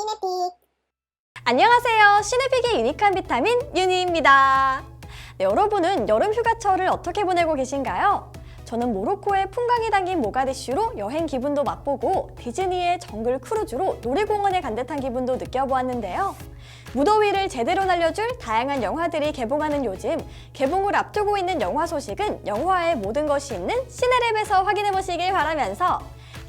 시네픽 안녕하세요. 시네픽의 유니크한 비타민 윤희입니다. 네, 여러분은 여름 휴가철을 어떻게 보내고 계신가요? 저는 모로코의 풍광이 담긴 모가디슈로 여행 기분도 맛보고 디즈니의 정글 크루즈로 놀이공원에 간 듯한 기분도 느껴보았는데요. 무더위를 제대로 날려줄 다양한 영화들이 개봉하는 요즘 개봉을 앞두고 있는 영화 소식은 영화의 모든 것이 있는 시네랩에서 확인해 보시길 바라면서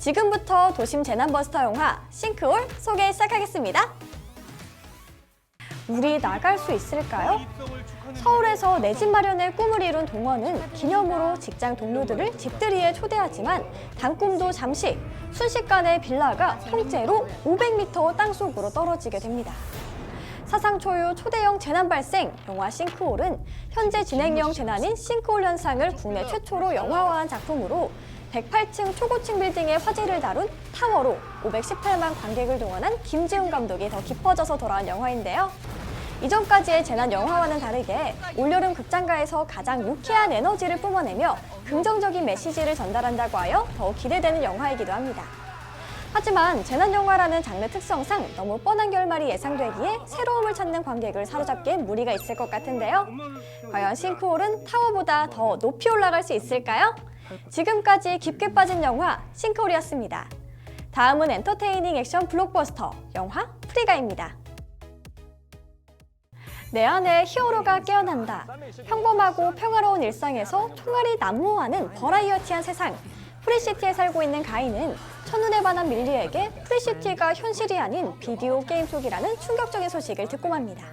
지금부터 도심 재난버스터 영화 싱크홀 소개 시작하겠습니다. 우리 나갈 수 있을까요? 서울에서 내 집 마련의 꿈을 이룬 동원은 기념으로 직장 동료들을 집들이에 초대하지만 단꿈도 잠시 순식간에 빌라가 통째로 500m 땅속으로 떨어지게 됩니다. 사상 초유 초대형 재난 발생 영화 싱크홀은 현재 진행형 재난인 싱크홀 현상을 국내 최초로 영화화한 작품으로 108층 초고층 빌딩의 화재를 다룬 타워로 518만 관객을 동원한 김지훈 감독이 더 깊어져서 돌아온 영화인데요. 이전까지의 재난 영화와는 다르게 올여름 극장가에서 가장 유쾌한 에너지를 뿜어내며 긍정적인 메시지를 전달한다고 하여 더욱 기대되는 영화이기도 합니다. 하지만 재난 영화라는 장르 특성상 너무 뻔한 결말이 예상되기에 새로움을 찾는 관객을 사로잡기엔 무리가 있을 것 같은데요. 과연 싱크홀은 타워보다 더 높이 올라갈 수 있을까요? 지금까지 깊게 빠진 영화 싱크홀이었습니다. 다음은 엔터테이닝 액션 블록버스터 영화 프리가입니다. 내 안에 히어로가 깨어난다. 평범하고 평화로운 일상에서 총알이 난무하는 버라이어티한 세상. 프리시티에 살고 있는 가인은 첫눈에 반한 밀리에게 프리시티가 현실이 아닌 비디오 게임 속이라는 충격적인 소식을 듣고 맙니다.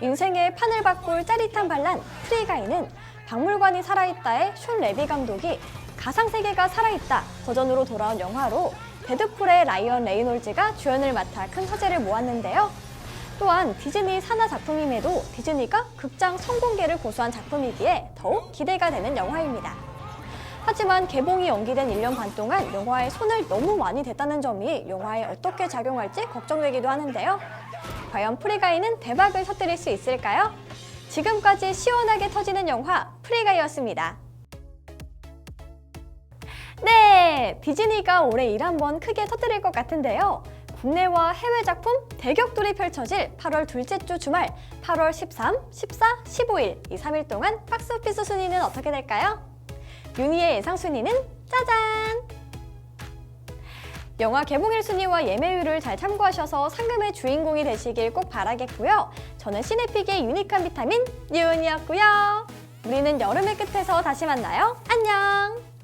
인생의 판을 바꿀 짜릿한 반란 프리가인은 박물관이 살아있다의 숀 레비 감독이 가상세계가 살아있다 버전으로 돌아온 영화로 데드풀의 라이언 레이놀즈가 주연을 맡아 큰 화제를 모았는데요. 또한 디즈니 산하 작품임에도 디즈니가 극장 성공개를 고수한 작품이기에 더욱 기대가 되는 영화입니다. 하지만 개봉이 연기된 1년 반 동안 영화에 손을 너무 많이 댔다는 점이 영화에 어떻게 작용할지 걱정되기도 하는데요. 과연 프리가이는 대박을 터뜨릴 수 있을까요? 지금까지 시원하게 터지는 영화 프리가이였습니다. 네, 디즈니가 올해 일 한번 크게 터뜨릴 것 같은데요. 국내와 해외 작품 대격돌이 펼쳐질 8월 둘째 주 주말 8월 13, 14, 15일 이 3일 동안 박스오피스 순위는 어떻게 될까요? 윤희의 예상 순위는 짜잔! 영화 개봉일 순위와 예매율을 잘 참고하셔서 상금의 주인공이 되시길 꼭 바라겠고요. 저는 시네픽의 유니크한 비타민 윤이었고요. 우리는 여름의 끝에서 다시 만나요. 안녕!